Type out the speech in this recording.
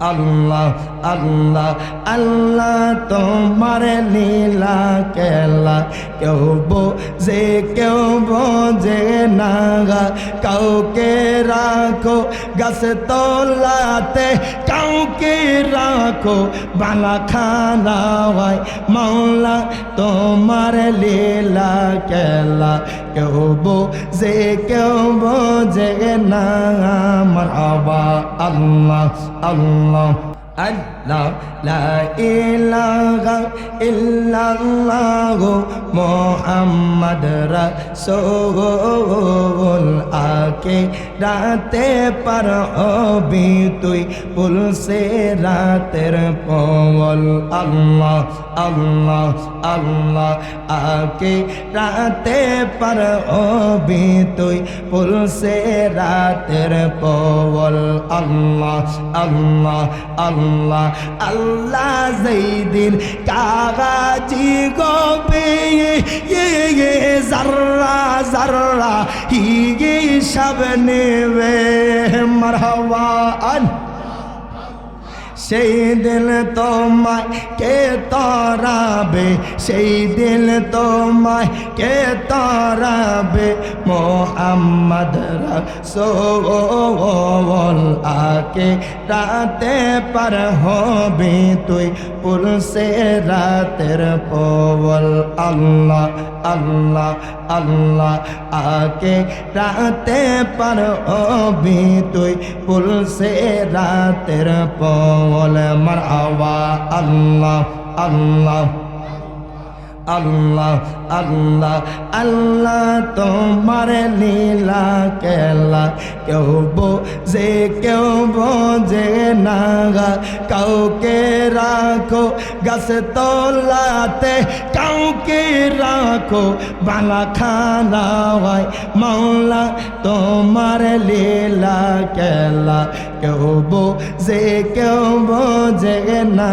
আল্লাহ আল্লাহ আল্লাহ তোমার লীলা কেলা। কেউ বোঝে কেউ বোঝে না কাউকে রাখো গাছ তোলাতে, কাউকে রাখো বালা খানা হয় মাওলা তোমার লীলা কেলা। কেউ বোঝে কেউ বোঝে না মারহাবা। আল্লাহ আল্লাহ আল্লাহ, লা ইলাহা ইল্লাল্লাহ মুহাম্মদ রাসূল আকে রাতে পার হবি তুই পুলসে রাতের পল। আল্লাহ আল্লাহ আল্লাহ আকে রাতে পার হবি তুই পুলসে রাতের পল। আল্লাহ আল্লাহ আল্লাহ আল্লাহ আল্লাহ জৈদিন কাগাজি গোবে জাররা জাররা হিগে সব নেবে। মারহাবা আল্লাহ সেই দিল তোমায় কে তরাবে, সেই দিল তোমায় কে তরাবে, মোহাম্মদ রসোল আকে রাতে পার হবি তুই, পুরুষে রাতের পবল। আল্লাহ আল্লাহ আল্লাহ, আকে রাতে পার হবি তুই, পুরুষে রাতের পবল। মারহাবা আল্লাহ আল্লাহ। আল্লাহ আল্লাহ আল্লাহ তোমার লীলা কেলা। কেউ বোঝে কেউ বোঝে না গা। কাউকে রাখো গাছ তোলাতে, কাউকে রাখো বালা খানা হয় মাওলা তোমার লীলা কেলা। কেউ বোঝে কেউ বোঝে না